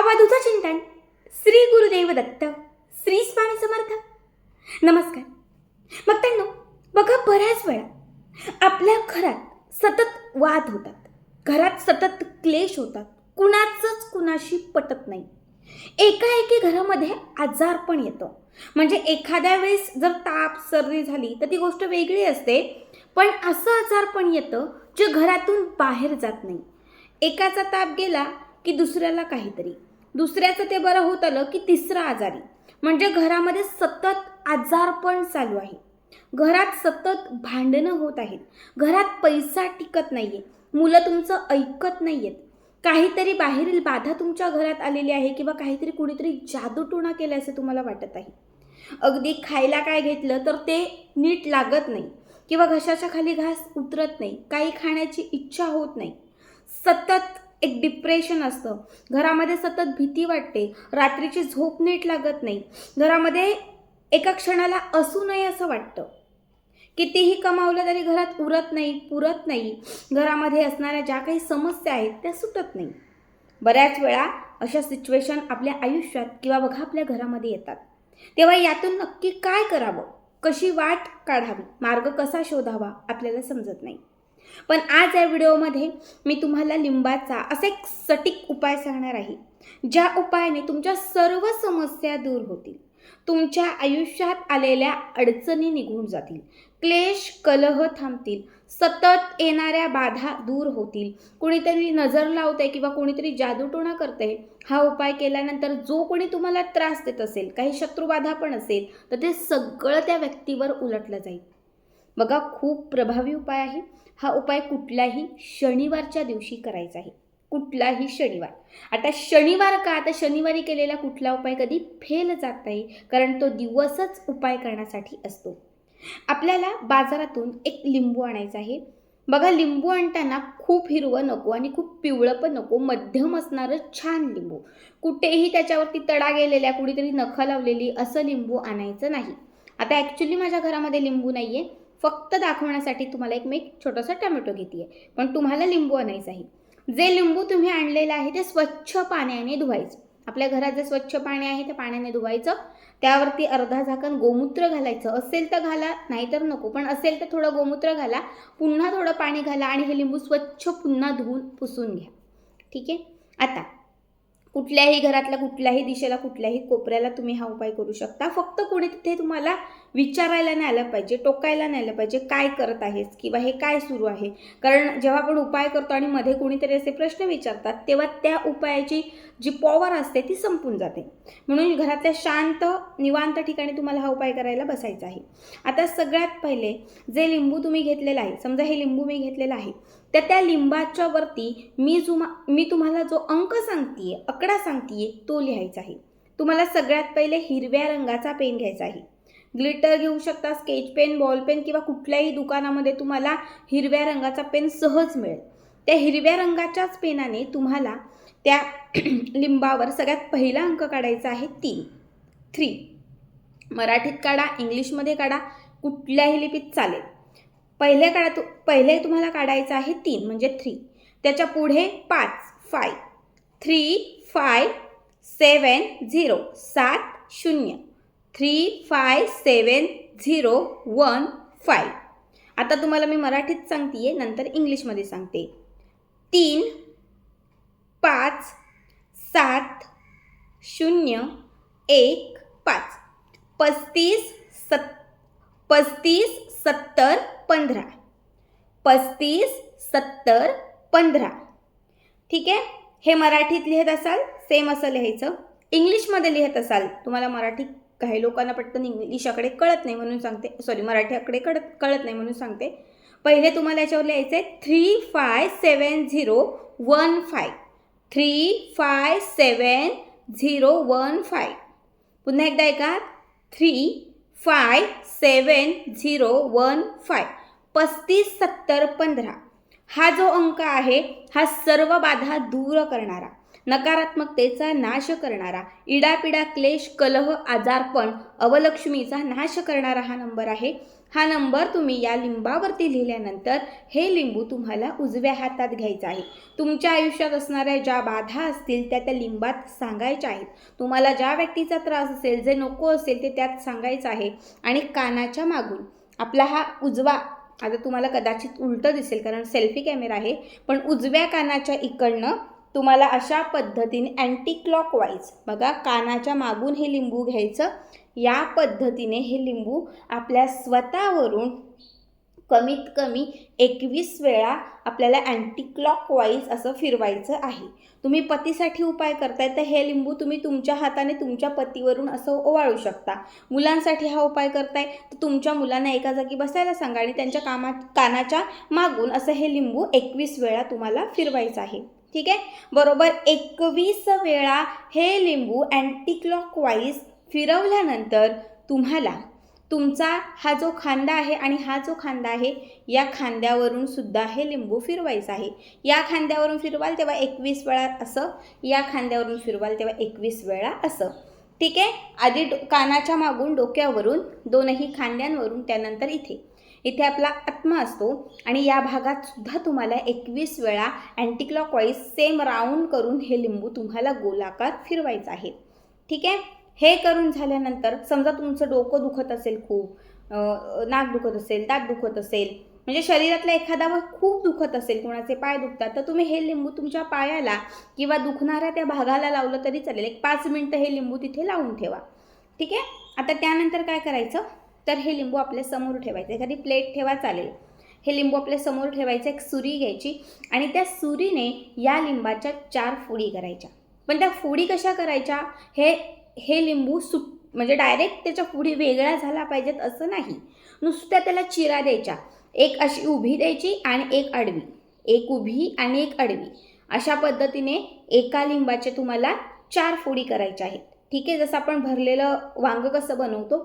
आवादूचा चिंतन. श्री गुरुदेव दत्त श्री स्वामी समर्थ. नमस्कार. मग त्यांना बघा बऱ्याच वेळा आपल्या घरात सतत वाद होतात. घरात सतत क्लेश होतात. कुणाचंच कुणाशी पटत नाही. एकाएकी घरामध्ये आजार पण येतो. म्हणजे एखाद्या वेळेस जर ताप सर्दी झाली तर ती गोष्ट वेगळी असते. पण असं आजार पण येतं जे घरातून बाहेर जात नाही. एकाचा ताप गेला की दुसऱ्याला काहीतरी. दुसऱ्याचं ते बरं होत आलं की तिसरं आजारी. म्हणजे घरामध्ये सतत आजारपण चालू आहे. घरात सतत भांडणं होत आहेत. घरात पैसा टिकत नाही आहे मुलं तुमचं ऐकत नाही आहेत काहीतरी बाहेरील बाधा तुमच्या घरात आलेली आहे किंवा काहीतरी कुणीतरी जादूटोणा केला असं तुम्हाला वाटत आहे. अगदी खायला काय घेतलं तर ते नीट लागत नाही. किंवा घशाच्या खाली घास उतरत नाही. काही खाण्याची इच्छा होत नाही. सतत एक डिप्रेशन असतं. घरामध्ये सतत भीती वाटते. रात्रीची झोप नीट लागत नाही. घरामध्ये एका क्षणाला असू नये असं वाटतं. कितीही कमावलं तरी घरात उरत नाही पुरत नाही. घरामध्ये असणाऱ्या ज्या काही समस्या आहेत त्या सुटत नाही. बऱ्याच वेळा अशा सिच्युएशन आपल्या आयुष्यात किंवा बघा आपल्या घरामध्ये येतात. तेव्हा यातून नक्की काय करावं? कशी वाट काढावी? मार्ग कसा शोधावा? आपल्याला समजत नाही. पण आज या व्हिडिओमध्ये मी तुम्हाला लिंबाचा असा एक सटीक उपाय सांगणार आहे ज्या उपायाने तुमच्या सर्व समस्या दूर होतील. तुमच्या आयुष्यात आलेल्या अडचणी निघून जातील क्लेश कलह थांबतील सतत येणाऱ्या बाधा दूर होतील. कोणीतरी नजर लावते किंवा कोणीतरी जादूटोणा करते हा उपाय केल्यानंतर जो कोणी तुम्हाला त्रास देत असेल काही शत्रुबाधा पण असेल तर ते सगळं त्या व्यक्तीवर उलटलं जाईल. बघा खूप प्रभावी उपाय आहे. हा उपाय कुठल्याही शनिवारच्या दिवशी करायचा आहे. कुठलाही शनिवार. आता शनिवार का? आता शनिवारी केलेला कुठला उपाय कधी? फेल जात नाही. कारण तो दिवसच उपाय करण्यासाठी असतो. आपल्याला बाजारातून एक लिंबू आणायचा आहे. बघा लिंबू आणताना खूप हिरवं नको आणि खूप पिवळं पण नको. मध्यम असणारं छान लिंबू. कुठेही त्याच्यावरती तडा गेलेल्या कुणीतरी नखं लावलेली असं लिंबू आणायचं नाही. आता ॲक्च्युली माझ्या घरामध्ये लिंबू नाही आहे फक्त दाखवण्यासाठी तुम्हाला एक मी एक छोटासा टमॅटो घेते आहे पण तुम्हाला लिंबू आणायचं आहे. जे लिंबू तुम्ही आणलेलं आहे ते स्वच्छ पाण्याने धुवायचं. आपल्या घरात जे स्वच्छ पाणी आहे ते पाण्याने धुवायचं. त्यावरती अर्धा झाकण गोमूत्र घालायचं. असेल तर घाला नाहीतर नको. पण असेल तर थोडं गोमूत्र घाला पुन्हा थोडं पाणी घाला आणि हे लिंबू स्वच्छ पुन्हा धुवून पुसून घ्या. ठीक आहे? आता कुठल्याही घरातल्या कुठल्याही दिशेला कुठल्याही कोपऱ्याला तुम्ही हा उपाय करू शकता. फक्त कोणी तिथे तुम्हाला विचारायला नाही आलं पाहिजे टोकायला नाही आलं पाहिजे काय करत आहेस किंवा हे काय सुरू आहे? कारण जेव्हा आपण उपाय करतो आणि मध्ये कोणीतरी असे प्रश्न विचारतात तेव्हा त्या उपायाची जी पॉवर असते ती संपून जाते. म्हणून घरातल्या शांत निवांत ठिकाणी तुम्हाला हा उपाय करायला बसायचा आहे. आता सगळ्यात पहिले जे लिंबू तुम्ही घेतलेलं आहे समजा हे लिंबू मी घेतलेलं आहे तर त्या लिंबाच्या वरती मी जुमा मी तुम्हाला जो अंक सांगतीये आकडा सांगतीये तो लिहायचा आहे. तुम्हाला सगळ्यात पहिले हिरव्या रंगाचा पेन घ्यायचा आहे. ग्लिटर घेऊ शकता स्केच पेन बॉल पेन किंवा कुठल्याही दुकानामध्ये तुम्हाला हिरव्या रंगाचा पेन सहज मिळेल. त्या हिरव्या रंगाच्याच पेनाने तुम्हाला त्या लिंबावर सगळ्यात पहिला अंक काढायचा आहे तीन. थ्री. मराठीत काढा इंग्लिशमध्ये काढा कुठल्याही लिपीत चालेल. पहिले काढा तू पहिले तुम्हाला काढायचं आहे तीन म्हणजे थ्री. त्याच्या पुढे पाच five. Three five seven zero सात शून्य. Three five seven zero one five. आता तुम्हाला मी मराठीत सांगते आहे नंतर इंग्लिशमध्ये सांगते. तीन पाच सात शून्य एक पाच. पस्तीस सत् पस्तीस सत्तर पंधरा. पस्तीस सत्तर पंधरा. ठीक? आहे हे मराठीत लिहित असाल सेम असं लिहायचं. इंग्लिशमध्ये लिहित असाल तुम्हाला मराठी काही लोकांना पटकन इंग्लिशाकडे कळत नाही म्हणून सांगते. सॉरी मराठीकडे कळत कळत नाही म्हणून सांगते. पहिले तुम्हाला याच्यावर लिहायचं आहे three five seven zero one five three five seven zero one five पुन्हा एकदा ऐका. Three five seven zero one five पस्तीस सत्तर पंधरा. हा जो अंक आहे हा सर्व बाधा दूर करणारा. नकारात्मकतेचा नाश करणारा इडापिडा क्लेश कलह आजारपण अवलक्ष्मीचा नाश करणारा हा नंबर आहे. हा नंबर तुम्ही या लिंबावरती लिहिल्यानंतर हे लिंबू तुम्हाला उजव्या हातात घ्यायचं आहे. तुमच्या आयुष्यात असणाऱ्या ज्या बाधा असतील त्या त्या लिंबात सांगायच्या आहेत. तुम्हाला ज्या व्यक्तीचा त्रास असेल जे नको असेल ते त्यात सांगायचं आहे. आणि कानाच्या मागून आपला हा उजवा आता तुम्हाला कदाचित उलटं दिसेल कारण सेल्फी कॅमेरा आहे पण उजव्या कानाच्या इकडनं तुम्हाला अशा पद्धतीने अँटी क्लॉकवाईज बघा कानाच्या मागून हे लिंबू घ्यायचं. या पद्धतीने हे लिंबू आपल्या स्वतःवरून कमीत कमी एकवीस वेळा आपल्याला अँटी क्लॉकवाईज असं फिरवायचं आहे. तुम्ही पतीसाठी उपाय करताय तर हे लिंबू तुम्ही तुमच्या हाताने तुमच्या पतीवरून असं ओवाळू शकता. मुलांसाठी हा उपाय करताय तर तुमच्या मुलांना एका जागी बसायला सांगा आणि त्यांच्या कामा कानाच्या मागून असं हे लिंबू एकवीस वेळा तुम्हाला फिरवायचं आहे. ठीक आहे? बरोबर एकवीस वेळा हे लिंबू अँटीक्लॉकवाईज फिरवल्यानंतर तुम्हाला तुमचा हा जो खांदा आहे आणि हा जो खांदा आहे या खांद्यावरून सुद्धा हे लिंबू फिरवायचं आहे. या खांद्यावरून फिरवाल तेव्हा एकवीस वेळा असं या खांद्यावरून फिरवाल तेव्हा एकवीस वेळा असं. ठीक आहे? आधी कानाच्या मागून डोक्यावरून दोनही खांद्यांवरून त्यानंतर इथे. इथे आपला आत्मा असतो. आणि या भागात सुद्धा तुम्हाला एकवीस वेळा अँटीक्लॉक वाईज सेम राऊंड करून हे लिंबू तुम्हाला गोलाकार फिरवायचं आहे. ठीक आहे? हे करून झाल्यानंतर समजा तुमचं डोकं दुखत असेल खूप नाक दुखत असेल दात दुखत असेल म्हणजे शरीरातला एखादा भाग खूप दुखत असेल कोणाचे पाय दुखतात तर तुम्ही हे लिंबू तुमच्या पायाला किंवा दुखणाऱ्या त्या भागाला लावलं तरी चालेल. एक पाच मिनटं हे लिंबू तिथे लावून ठेवा. ठीक आहे? आता त्यानंतर काय करायचं? तर हे लिंबू आपल्यासमोर ठेवायचं. एखादी प्लेट ठेवा चालेल. हे लिंबू आपल्यासमोर ठेवायचं एक सुरी घ्यायची आणि त्या सुरीने या लिंबाच्या चार फोडी करायच्या. पण त्या फोडी कशा करायच्या? हे हे लिंबू सुट म्हणजे डायरेक्ट त्याच्या फोडी वेगळ्या झाला पाहिजेत असं नाही. नुसत्या त्याला चिरा द्यायच्या. एक अशी उभी द्यायची आणि एक आडवी. एक उभी आणि एक आडवी. अशा पद्धतीने एका लिंबाचे तुम्हाला चार फोडी करायच्या आहेत. ठीक आहे जसं आपण भरलेलं वांग कसं बनवतो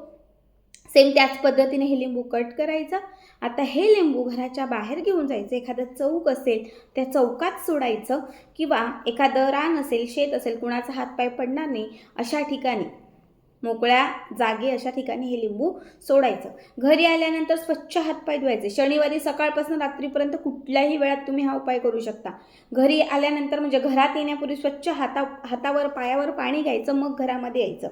सेम त्याच पद्धतीने हे लिंबू कट करायचं. आता हे लिंबू घराच्या बाहेर घेऊन जायचं. एखादं चौक असेल त्या चौकात सोडायचं. किंवा एखादं रान असेल शेत असेल कुणाचा हातपाय पडणार नाही अशा ठिकाणी. मोकळ्या जागे अशा ठिकाणी हे लिंबू सोडायचं. घरी आल्यानंतर स्वच्छ हातपाय धुवायचे. शनिवारी सकाळपासून रात्रीपर्यंत कुठल्याही वेळात तुम्ही हा उपाय करू शकता. घरी आल्यानंतर म्हणजे घरात येण्यापूर्वी स्वच्छ हाता हातावर पायावर पाणी घ्यायचं मग घरामध्ये यायचं.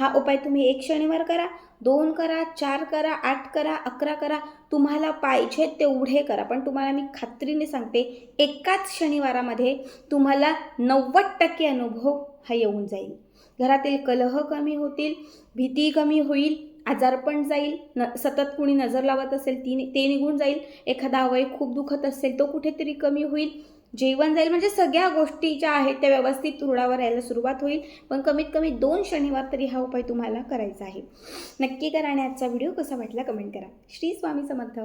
हा उपाय तुम्ही एक शनिवार करा दोन करा चार करा आठ करा अकरा करा. तुम्हाला पाहिजे तेवढे करा. पण तुम्हाला मी खात्रीने सांगते एकाच शनिवारामध्ये तुम्हाला नव्वद टक्के अनुभव हा येऊन जाईल. घरातील कलह कमी होतील भीती कमी होईल आजारपण जाईल न सतत कुणी नजर लावत असेल ती ते निघून जाईल. एखादा अवय खूप दुखत असेल तो कुठेतरी कमी होईल. जेवण जाईल म्हणजे सगळ्या गोष्टी ज्या आहेत त्या व्यवस्थित रुळावर यायला सुरुवात होईल. पण कमीत कमी दोन शनिवार तरी हा उपाय तुम्हाला करायचा आहे. नक्की करा आणि आजचा व्हिडिओ कसा वाटला कमेंट करा. श्री स्वामी समर्थ.